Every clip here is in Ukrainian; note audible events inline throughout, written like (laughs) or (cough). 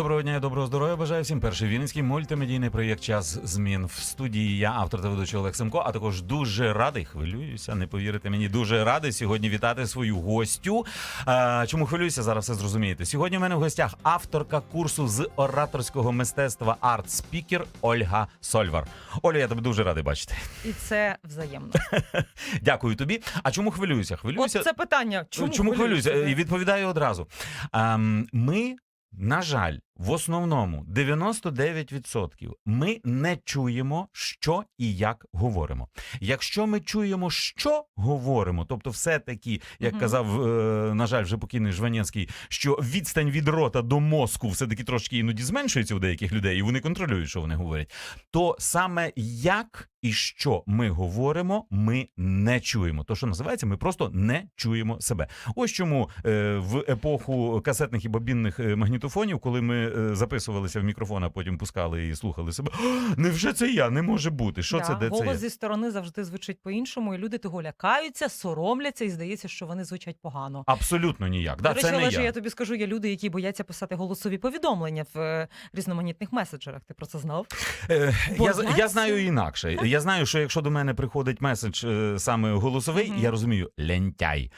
Доброго дня і доброго здоров'я. Бажаю всім перший вінницький мультимедійний проєкт Час змін в студії. Я автор та ведучий Олег Семко. А також дуже радий, хвилююся, не повірите мені. Дуже радий сьогодні вітати свою гостю. А, чому хвилююся? Зараз все зрозумієте. Сьогодні в мене в гостях авторка курсу з ораторського мистецтва арт-спікер Ольга Сольвар. Оля, я тебе дуже радий бачити. І це взаємно. (laughs) Дякую тобі. А чому хвилююся? Хвилююся. От це питання. Чому, хвилююся? хвилюєшся? І відповідаю одразу. Ем, ми, на жаль, в основному 99% ми не чуємо, що і як говоримо. Якщо ми чуємо, що говоримо, тобто, все-таки, як казав, е, на жаль, вже покійний Жванецький, що відстань від рота до мозку все-таки трошки іноді зменшується у деяких людей, і вони контролюють, що вони говорять. То саме як і що ми говоримо, ми не чуємо. То, що називається, ми просто не чуємо себе. Ось чому е, в епоху касетних і бобінних е, магнітофонів, коли ми записувалися в мікрофон, а потім пускали і слухали себе. Невже це я? Не може бути. Що Да, це? Де це? голос зі сторони завжди звучить по-іншому, і люди того лякаються, соромляться, і здається, що вони звучать погано. Абсолютно ніяк. Да, До речі, це не Олеже, я. я тобі скажу, є люди, які бояться писати голосові повідомлення в е, різноманітних меседжерах. Ти про це знав? Е, я, я знаю інакше. Я знаю, що якщо до мене приходить меседж е, саме голосовий, я розумію, лентяй.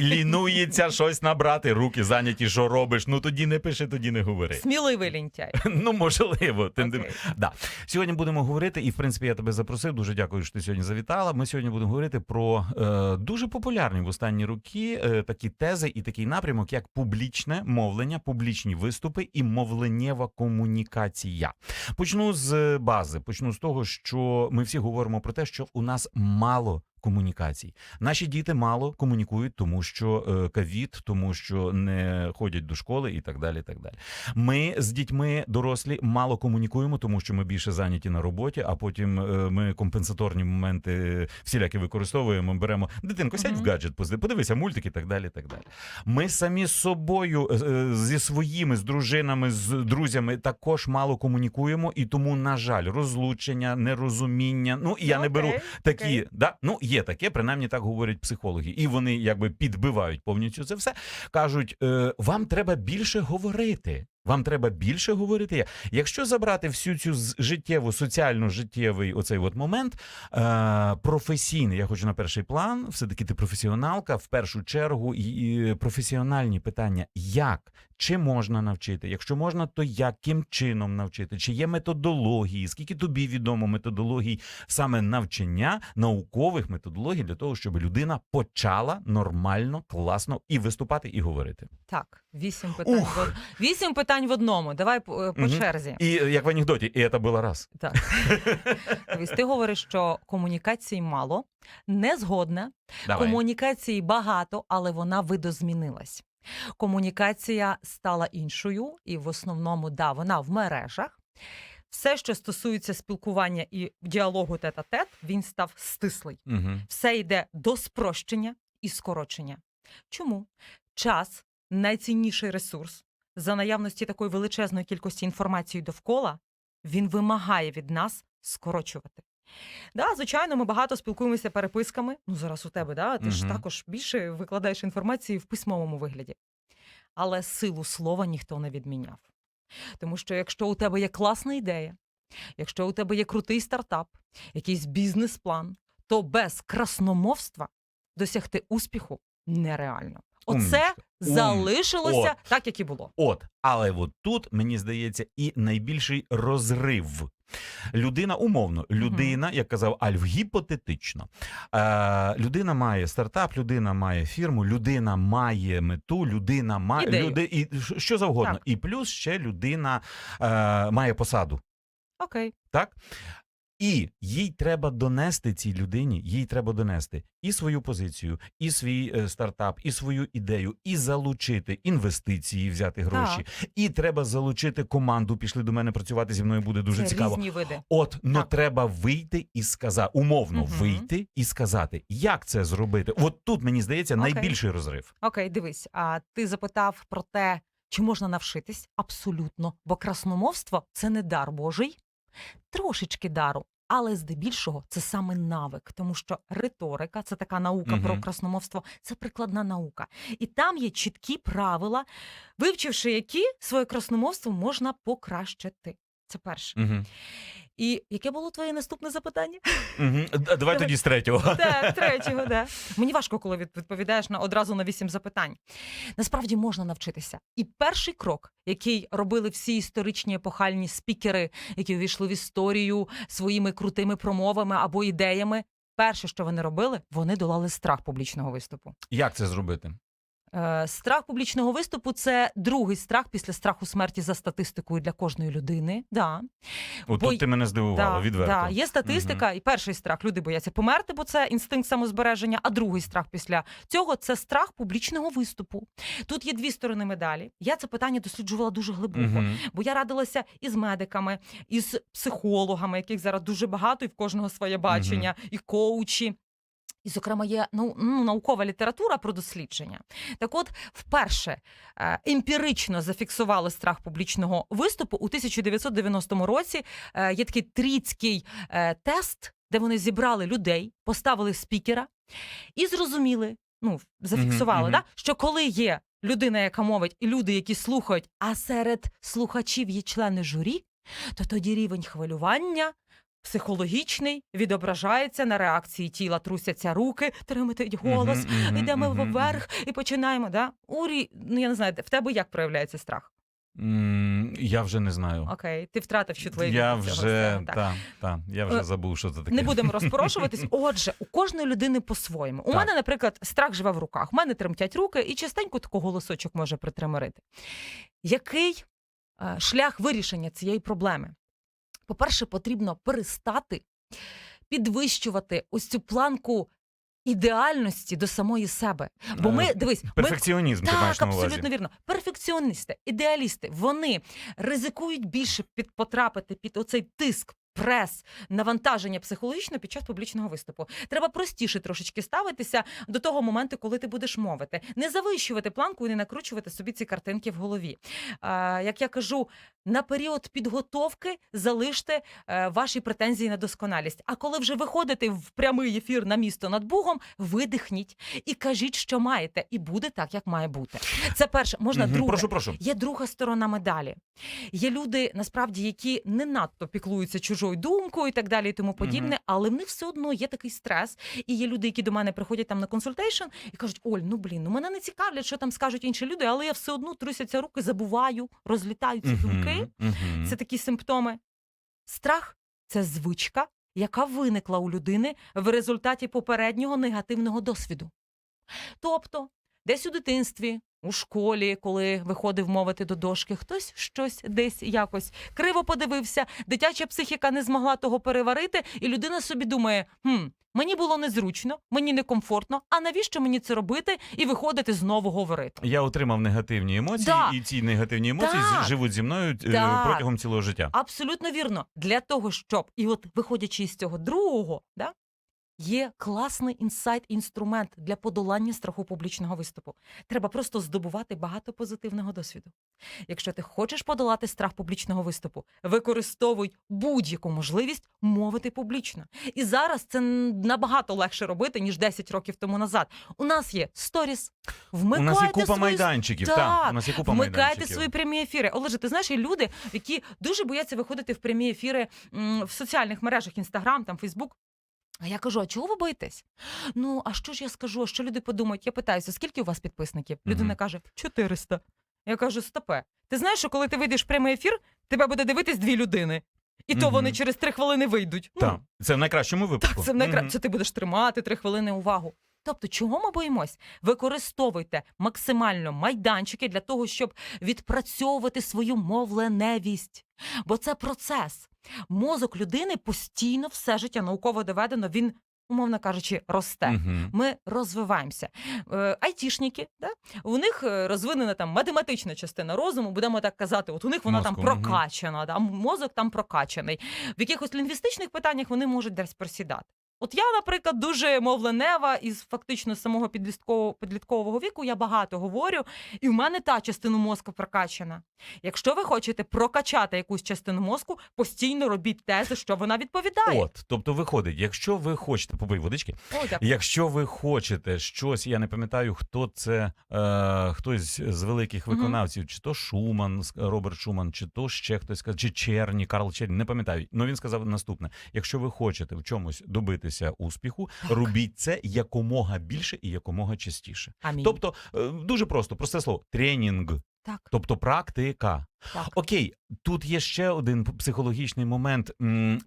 Лінується щось набрати, руки зайняті, що робиш. Ну тоді не пиши, тоді не говори. Сміливий лінтяй. (laughs) Ну, можливо, Окей. Да. Сьогодні будемо говорити, і в принципі я тебе запросив. Дуже дякую, що ти сьогодні завітала. Ми сьогодні будемо говорити про е, дуже популярні в останні роки е, такі тези і такий напрямок, як публічне мовлення, публічні виступи і мовленнєва комунікація. Почну з бази. Почну з того, що ми всі говоримо про те, що у нас мало. Комунікацій наші діти мало комунікують, тому що е, ковід, тому що не ходять до школи і так далі. Так далі. Ми з дітьми дорослі мало комунікуємо, тому що ми більше зайняті на роботі, а потім е, ми компенсаторні моменти всілякі використовуємо. Беремо дитинку, сядь Мгм. в гаджет, подивися мультики і так далі. так далі. Ми самі з собою, е, зі своїми, з дружинами, з друзями також мало комунікуємо, і тому, на жаль, розлучення, нерозуміння. Ну і я не беру такі, окей. да, ну є таке, принаймні так говорять психологи, і вони якби підбивають повністю це все. кажуть: е, вам треба більше говорити. Вам треба більше говорити. Якщо забрати всю цю життєву, соціально життєвий оцей от момент, е, професійний, я хочу на перший план, все таки ти професіоналка, в першу чергу, і, і професіональні питання, як, чи можна навчити? Якщо можна, то яким чином навчити? Чи є методології? Скільки тобі відомо методологій саме навчання наукових методологій для того, щоб людина почала нормально, класно і виступати, і говорити? Так, вісім питань. Ух. Вісім питань в одному. Давай по, по Мгм. черзі. І е, як в анекдоті, і це було раз. Так. Дивись, ти говориш, що комунікацій мало, не згодна. Давай. Комунікації багато, але вона видозмінилась. Комунікація стала іншою, і в основному, да, вона в мережах. Все, що стосується спілкування і діалогу тет-а-тет, він став стислий. Угу. Все йде до спрощення і скорочення. Чому? Час найцінніший ресурс за наявності такої величезної кількості інформації довкола, він вимагає від нас скорочувати. Да, звичайно, ми багато спілкуємося переписками. Ну, зараз у тебе, да? ти ж також більше викладаєш інформації в письмовому вигляді. Але силу слова ніхто не відміняв. Тому що якщо у тебе є класна ідея, якщо у тебе є крутий стартап, якийсь бізнес-план, то без красномовства досягти успіху нереально. Оце залишилося От. так, як і було. От, але от тут мені здається, і найбільший розрив. Людина, умовно, людина, як казав Альф, гіпотетично. Е, людина має стартап, людина має фірму, людина має мету, людина має Ідею. люди, і що завгодно. Так. І плюс ще людина е, має посаду. Окей. Так? І їй треба донести цій людині, їй треба донести і свою позицію, і свій е, стартап, і свою ідею, і залучити інвестиції, взяти гроші. І треба залучити команду. Пішли до мене працювати зі мною буде дуже Це цікаво. різні види. От, но Так. треба вийти і сказати, умовно Мгм. вийти і сказати, як це зробити. От тут мені здається Окей. найбільший розрив. Окей, дивись. А ти запитав про те, Чи можна навчитись? Абсолютно. Бо красномовство це не дар Божий, трошечки дару. Але здебільшого це саме навик, тому що риторика це така наука про красномовство, це прикладна наука. І там є чіткі правила, вивчивши які своє красномовство можна покращити. Це перше. Угу. І яке було твоє наступне запитання? Угу. Давай тоді з третього. Так, третього, (laughs) да. Мені важко, коли відповідаєш на одразу на вісім запитань. Насправді можна навчитися. І перший крок, який робили всі історичні епохальні спікери, які увійшли в історію своїми крутими промовами або ідеями. Перше, що вони робили, вони долали страх публічного виступу. Як це зробити? Е, страх публічного виступу це другий страх після страху смерті за статистикою для кожної людини. Да. От Бо тут ти мене здивувала, відверто. Да, є статистика, і перший страх люди бояться померти, бо це інстинкт самозбереження. А другий страх після цього це страх публічного виступу. Тут є дві сторони медалі. Я це питання досліджувала дуже глибоко. Мгм. Бо я радилася із медиками, із психологами, яких зараз дуже багато, і в кожного своє бачення, і коучі. І, зокрема, є ну, ну, наукова література про дослідження. Так от, вперше е, емпірично зафіксували страх публічного виступу у 1990 році. Е, є такий тріцький е, тест, де вони зібрали людей, поставили спікера і зрозуміли, ну, зафіксували. Да, що коли є людина, яка мовить, і люди, які слухають, а серед слухачів є члени журі, то тоді рівень хвилювання. Психологічний відображається на реакції тіла, трусяться руки, тремтить голос, Мгм, мгм, йдемо мгм, вверх і починаємо. Да? Урі, ну я не знаю, в тебе як проявляється страх? М, Я вже не знаю. Окей, ти втратив чутливість. Я до цього вже всього, так. та, та, я вже Е, забув, що це таке. Не будемо (laughs) розпорошуватись. Отже, у кожної людини по-своєму. У Так. мене, наприклад, страх живе в руках. У мене тремтять руки, і частенько такий голосочок може притримарити. Який е, шлях вирішення цієї проблеми? По-перше, потрібно перестати підвищувати ось цю планку ідеальності до самої себе. Бо ми, дивись дивись, ми Перфекціонізм, ти маєш так, на увазі. абсолютно вірно. Перфекціоністи, ідеалісти, вони ризикують більше під потрапити під оцей тиск. Прес, навантаження психологічно під час публічного виступу. Треба простіше трошечки ставитися до того моменту, коли ти будеш мовити. Не завищувати планку і не накручувати собі ці картинки в голові. Як я кажу, на період підготовки залиште е, ваші претензії на досконалість. А коли вже виходите в прямий ефір на місто над Бугом, видихніть і кажіть, що маєте, і буде так, як має бути. Це перше, можна друге. Прошу, прошу. Є друга сторона медалі. Є люди, насправді, які не надто піклуються чужою думкою і так далі, і тому подібне, але в них все одно є такий стрес. І є люди, які до мене приходять там на консультейшн і кажуть: Оль, ну блін, ну мене не цікавлять, що там скажуть інші люди, але я все одно трусяться руки, забуваю, розлітаються думки. Мгм, мгм. Це такі симптоми. Страх це звичка, яка виникла у людини в результаті попереднього негативного досвіду. Тобто, десь у дитинстві, у школі, коли виходив мовити до дошки, хтось щось десь якось криво подивився, дитяча психіка не змогла того переварити, і людина собі думає: хм, мені було незручно, мені некомфортно, а навіщо мені це робити і виходити знову говорити? Я отримав негативні емоції, Да. і ці негативні емоції Так. живуть зі мною е, Так. протягом цілого життя. Абсолютно вірно. Для того, щоб, і от виходячи з цього другого, да, є класний інсайт, інструмент для подолання страху публічного виступу. Треба просто здобувати багато позитивного досвіду. Якщо ти хочеш подолати страх публічного виступу, використовуй будь-яку можливість мовити публічно. І зараз це набагато легше робити, ніж 10 років тому назад. У нас є сторіс, У нас є купа свою майданчиків. Так, Так, у нас є купа Вмикайте майданчиків. свої прямі ефіри. Олеже, ти знаєш, є люди, які дуже бояться виходити в прямі ефіри в соціальних мережах Інстаграм, там Фейсбук. А я кажу: а чого ви боїтесь? Ну, а що ж я скажу? Що люди подумають? Я питаюся, скільки у вас підписників? Людина каже: 400. Я кажу: стопе. Ти знаєш, що коли ти вийдеш в прямий ефір, тебе буде дивитись дві людини. І то Мгм. вони через три хвилини вийдуть. Ну, Так, це в найкращому випадку. так, це найкра... Мгм. це ти будеш тримати три хвилини увагу. Тобто, чого ми боїмось? Використовуйте максимально майданчики для того, щоб відпрацьовувати свою мовленевість. Бо це процес. Мозок людини постійно все життя науково доведено, він, умовно кажучи, росте. Мгм. Ми розвиваємося. Е, Айтішники, да? у них е, розвинена там математична частина розуму, будемо так казати. От у них вона Мозку, там прокачана, да? мозок там прокачаний. В якихось лінгвістичних питаннях вони можуть десь просідати. От я, наприклад, дуже мовленева із фактично самого підліткового, підліткового віку я багато говорю, і в мене та частина мозку прокачана. Якщо ви хочете прокачати якусь частину мозку, постійно робіть тези, що вона відповідає. От, тобто виходить, якщо ви хочете попий водички, О, дякую. якщо ви хочете щось, я не пам'ятаю, хто це, е, хтось з великих виконавців, чи то Шуман, Роберт Шуман, чи то ще хтось чи Черні, Карл Черні, не пам'ятаю. Ну він сказав наступне: якщо ви хочете в чомусь добитися успіху, робіть це якомога більше і якомога частіше. Амінь. Тобто, е, дуже просто, просте слово, тренінг, так, тобто практика. так. Окей, тут є ще один психологічний момент: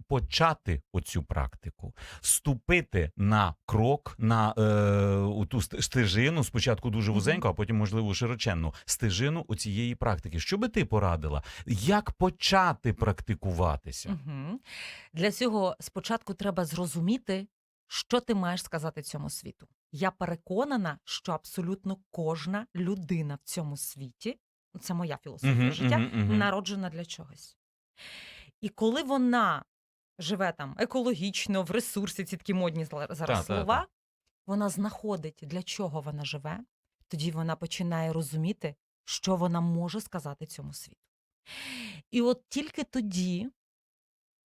почати оцю практику, ступити на крок, на е, ту стежину, спочатку дуже вузеньку, а потім, можливо, широченну стежину у цієї практики. Що би ти порадила? Як почати практикуватися? Угу. Для цього спочатку треба зрозуміти, що ти маєш сказати цьому світу. Я переконана, що абсолютно кожна людина в цьому світі, це моя філософія Мгм, життя, мгм, мгм. народжена для чогось. І коли вона живе там екологічно, в ресурсі, ці такі модні зараз Та, та, слова, та. вона знаходить, для чого вона живе, тоді вона починає розуміти, що вона може сказати цьому світу. І от тільки тоді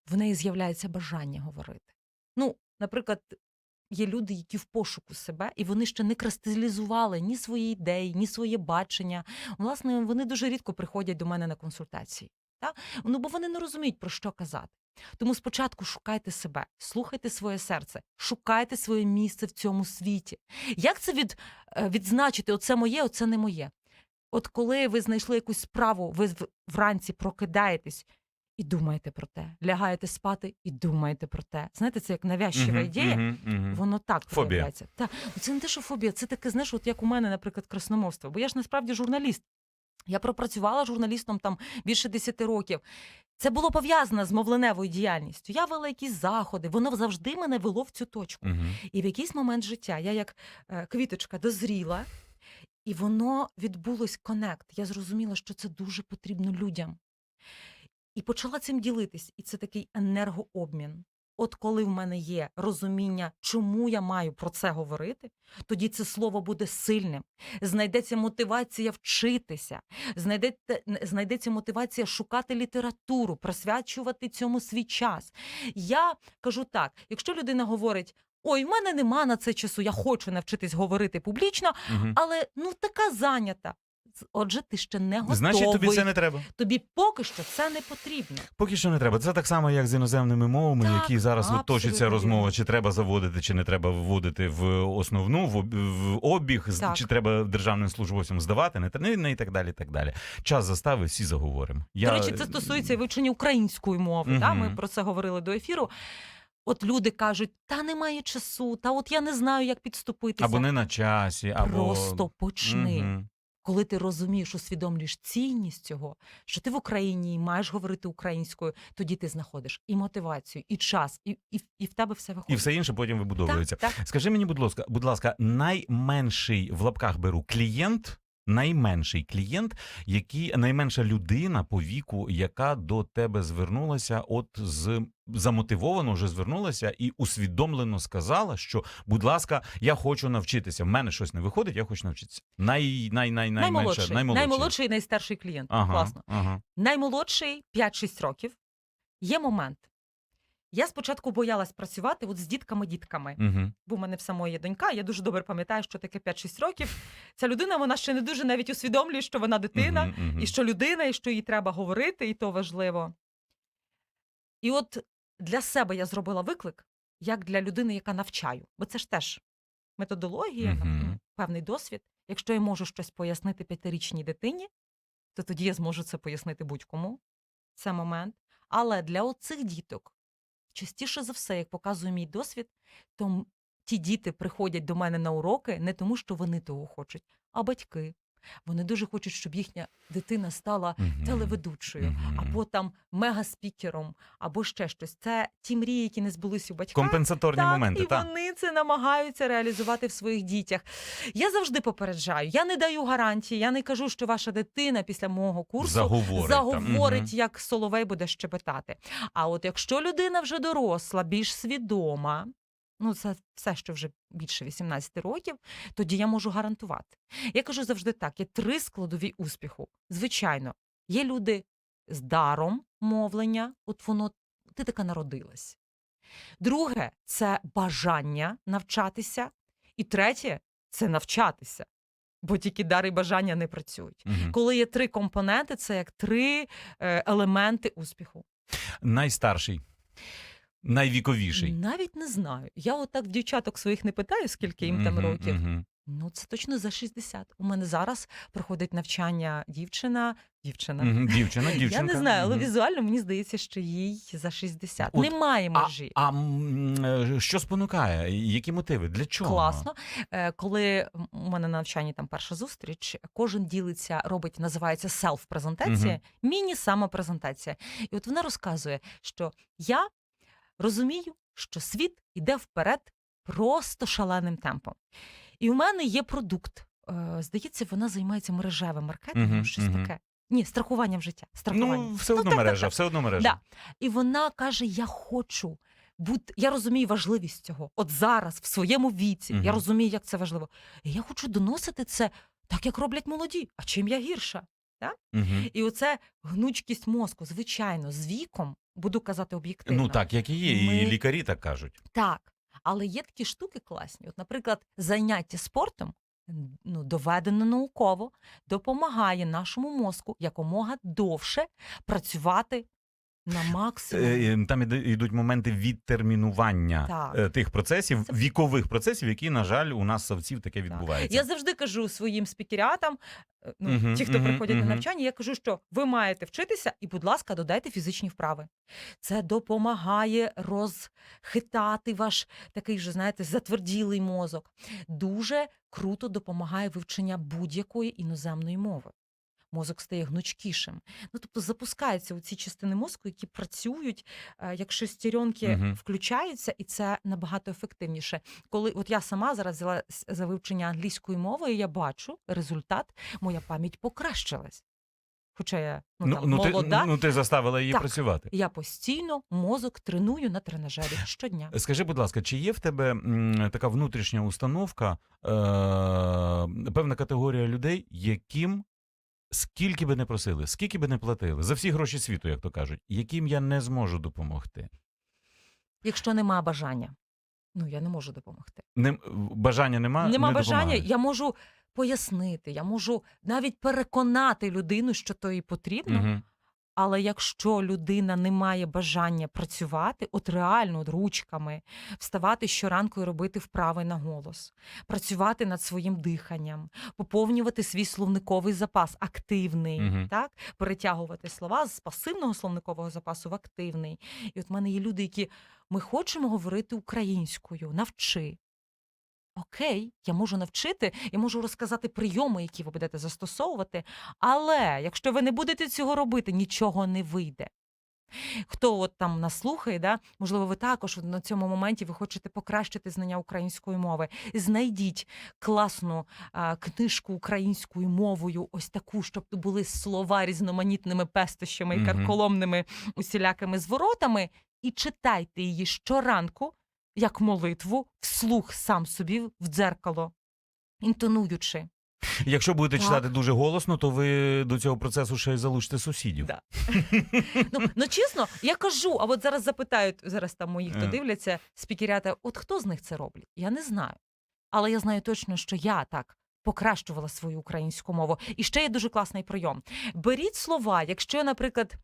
в неї з'являється бажання говорити. Ну, наприклад, є люди, які в пошуку себе, і вони ще не кристалізували ні свої ідеї, ні своє бачення. Власне, вони дуже рідко приходять до мене на консультації. Так? Ну, бо вони не розуміють, про що казати. Тому спочатку шукайте себе, слухайте своє серце, шукайте своє місце в цьому світі. Як це від, е, відзначити? Оце моє, оце не моє. От коли ви знайшли якусь справу, ви вранці прокидаєтесь і думаєте про те, лягаєте спати і думаєте про те. Знаєте, це як навязчива ідея. Воно так проявляється. Так, це не те, що фобія, це таке, знаєш, от як у мене, наприклад, красномовство. Бо я ж насправді журналіст. Я пропрацювала журналістом там більше 10 років. Це було пов'язано з мовленевою діяльністю. Я вела якісь заходи, воно завжди мене вело в цю точку. Мгм. І в якийсь момент життя я як е, квіточка дозріла, і воно відбулось конект. Я зрозуміла, що це дуже потрібно людям. І почала цим ділитись. І це такий енергообмін. От коли в мене є розуміння, чому я маю про це говорити, тоді це слово буде сильним. Знайдеться мотивація вчитися, знайдеться, знайдеться мотивація шукати літературу, присвячувати цьому свій час. Я кажу так: якщо людина говорить. Ой, в мене нема на це часу, я хочу навчитись говорити публічно, Мгм. але ну така зайнята. Отже, ти ще не готовий. Значить, тобі це не треба. Тобі поки що це не потрібно. Поки що не треба. Це так само, як з іноземними мовами, Так, які зараз точиться розмова, чи треба заводити, чи не треба вводити в основну, в, в обіг, Так. чи треба державним службовцям здавати, не, не, не і так далі. так далі. Час застави, всі заговоримо. Я... До речі, це стосується і вивчення української мови. Та? Ми про це говорили до ефіру. От люди кажуть, та немає часу, та от я не знаю, як підступитися. Або не на часі, або... Просто почни. Мгм. Коли ти розумієш, усвідомлюєш цінність цього, що ти в Україні і маєш говорити українською, тоді ти знаходиш і мотивацію, і час, і, і, і в тебе все І все інше потім вибудовується. Так, так. Скажи мені, будь ласка, будь ласка, найменший в лапках беру клієнт. Найменший клієнт, який найменша людина по віку, яка до тебе звернулася, от з замотивовано вже звернулася і усвідомлено сказала, що, будь ласка, я хочу навчитися. В мене щось не виходить, я хочу навчитися. Най, най, най, найменша, Наймолодший, наймолодший. наймолодший і найстарший клієнт. Ага, Класно. Ага. Наймолодший 5-6 років. Є момент. Я спочатку боялась працювати от з дітками-дітками. Угу. Бо в мене в самої є донька, я дуже добре пам'ятаю, що таке 5-6 років. Ця людина вона ще не дуже навіть усвідомлює, що вона дитина, і що людина, і що їй треба говорити, і то важливо. І от для себе я зробила виклик, як для людини, яка навчаю. Бо це ж теж методологія, Мгм. ну, певний досвід. Якщо я можу щось пояснити п'ятирічній дитині, то тоді я зможу це пояснити будь-кому. Це момент. Але для оцих діток, частіше за все, як показує мій досвід, то ті діти приходять до мене на уроки не тому, що вони того хочуть, а батьки. Вони дуже хочуть, щоб їхня дитина стала Мгм. телеведучою, Мгм. або там мегаспікером, або ще щось. Це ті мрії, які не збулись у батьків. Компенсаторні Так, моменти, і так. вони це намагаються реалізувати в своїх дітях. Я завжди попереджаю, я не даю гарантії, я не кажу, що ваша дитина після мого курсу Заговорить. заговорить, як соловей буде щебетати. А от якщо людина вже доросла, більш свідома, ну це все, що вже більше 18 років, тоді я можу гарантувати. Я кажу завжди так: є три складові успіху. Звичайно, є люди з даром мовлення, от воно ти така народилась. Друге це бажання навчатися. І третє це навчатися. Бо тільки дар і бажання не працюють. Мгм. Коли є три компоненти, це як три е, елементи успіху. Найстарший, найвіковіший. Навіть не знаю. Я отак в дівчаток своїх не питаю, скільки їм там Мгм, років. мгм. Ну, це точно за 60. У мене зараз проходить навчання дівчина. Дівчина. Мгм. Дівчина, (laughs) Я не знаю, але Мгм. візуально мені здається, що їй за 60. От, Немає А, межі. а м, е, що спонукає? Які мотиви? Для чого? Класно. Е, Коли у мене на навчанні там перша зустріч, кожен ділиться, робить, називається селф-презентація, Мгм. міні-самопрезентація. І от вона розказує, що я розумію, що світ іде вперед просто шаленим темпом. І у мене є продукт. Е, Здається, вона займається мережевим маркетингом, Мгм, щось мгм. таке. Ні, страхуванням життя. Страхуванням. Ну, все одно так, так, мережа, так. все одно мережа. Да. І вона каже: Я хочу бути. Я розумію важливість цього. От зараз, в своєму віці, Мгм. я розумію, як це важливо. І я хочу доносити це так, як роблять молоді. А чим я гірша? Мгм. І оце гнучкість мозку, звичайно, з віком буду казати об'єктивно. Ну так, як і є, Ми- і лікарі так кажуть. Так. Але є такі штуки класні. От, наприклад, заняття спортом ну, доведено науково, допомагає нашому мозку якомога довше працювати на максимум. Е, Там йдуть моменти відтермінування Так. е, тих процесів, Це- вікових процесів, які, на жаль, у нас савців таке відбувається. Я завжди кажу своїм спікерятам, е, ну, Мгм, ті, хто мгм, приходять мгм. на навчання, я кажу, що ви маєте вчитися, і, будь ласка, додайте фізичні вправи. Це допомагає розхитати ваш такий же, знаєте, затверділий мозок. Дуже круто допомагає вивчення будь-якої іноземної мови. Мозок стає гнучкішим. Ну тобто запускаються у ці частини мозку, які працюють, е, як шестеренки Мгм. включаються, і це набагато ефективніше. Коли от я сама зараз взяла за вивчення англійської мови, і я бачу результат, моя пам'ять покращилась. Хоча я ну, там, ну, ти, ну ти заставила її Так. працювати. я постійно мозок треную на тренажері щодня. Скажи, будь ласка, чи є в тебе м, така внутрішня установка, е, певна категорія людей, яким скільки би не просили, скільки би не платили, за всі гроші світу, як то кажуть, яким я не зможу допомогти? Якщо нема бажання, ну я не можу допомогти. Не, бажання нема, Нема не бажання, я можу пояснити, я можу навіть переконати людину, що то їй потрібно. Мгм. Але якщо людина не має бажання працювати, от реально от ручками, вставати щоранку і робити вправи на голос, працювати над своїм диханням, поповнювати свій словниковий запас активний, Мгм. так перетягувати слова з пасивного словникового запасу в активний. І от в мене є люди, які ми хочемо говорити українською, навчи. Окей, я можу навчити, я можу розказати прийоми, які ви будете застосовувати, але якщо ви не будете цього робити, нічого не вийде. Хто от там нас слухає, да? можливо, ви також на цьому моменті ви хочете покращити знання української мови. Знайдіть класну а, книжку українською мовою, ось таку, щоб були слова різноманітними пестощами і карколомними усілякими зворотами, і читайте її щоранку, як молитву, вслух сам собі в дзеркало, інтонуючи. Якщо будете Так. читати дуже голосно, то ви до цього процесу ще й залучите сусідів. Да. (laughs) Ну, ну чесно, я кажу, а от зараз запитають зараз там моїх, хто Е. дивляться, спікерята, от хто з них це роблять? Я не знаю. Але я знаю точно, що я так покращувала свою українську мову. І ще є дуже класний прийом. Беріть слова, якщо, наприклад,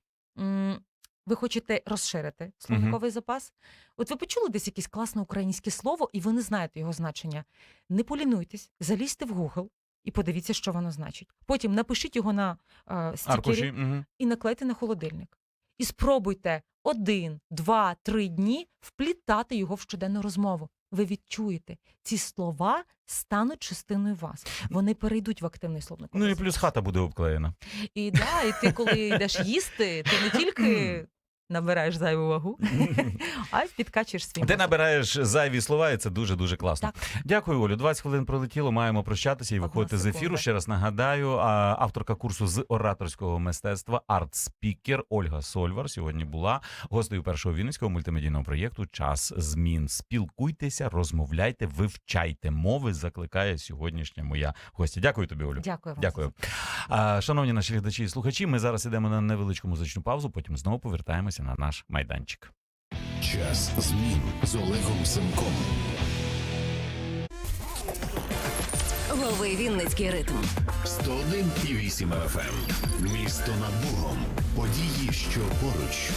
ви хочете розширити словниковий запас. От ви почули десь якесь класне українське слово, і ви не знаєте його значення. Не полінуйтесь, залізьте в Google і подивіться, що воно значить. Потім напишіть його на е, стікері. Угу. і наклейте на холодильник. І спробуйте один, два, три дні вплітати його в щоденну розмову. Ви відчуєте, ці слова стануть частиною вас. Вони перейдуть в активний словник. Ну і плюс хата буде обклеєна. І да, і ти, коли йдеш їсти, ти не тільки набираєш зайву вагу, (laughs) а підкачуєш свій Ти мозок. набираєш зайві слова, і це дуже дуже класно. Так. Дякую, Олю. 20 хвилин пролетіло. Маємо прощатися і Одна виходити з ефіру. секунда. Ще раз нагадаю, а, авторка курсу з ораторського мистецтва арт-спікер Ольга Сольвар сьогодні була гостею першого вінницького мультимедійного проєкту Час змін. Спілкуйтеся, розмовляйте, вивчайте мови. Закликає сьогоднішня моя гостя. Дякую тобі, Олю. Дякую вам. Дякую. А, шановні наші глядачі і слухачі, ми зараз ідемо на невеличку музичну паузу, потім знову повертаємося на наш майданчик. Час змін з Олегом Семком. Лови Вінницький ритм. 101,8 FM. Місто над Богом. Події, що поруч.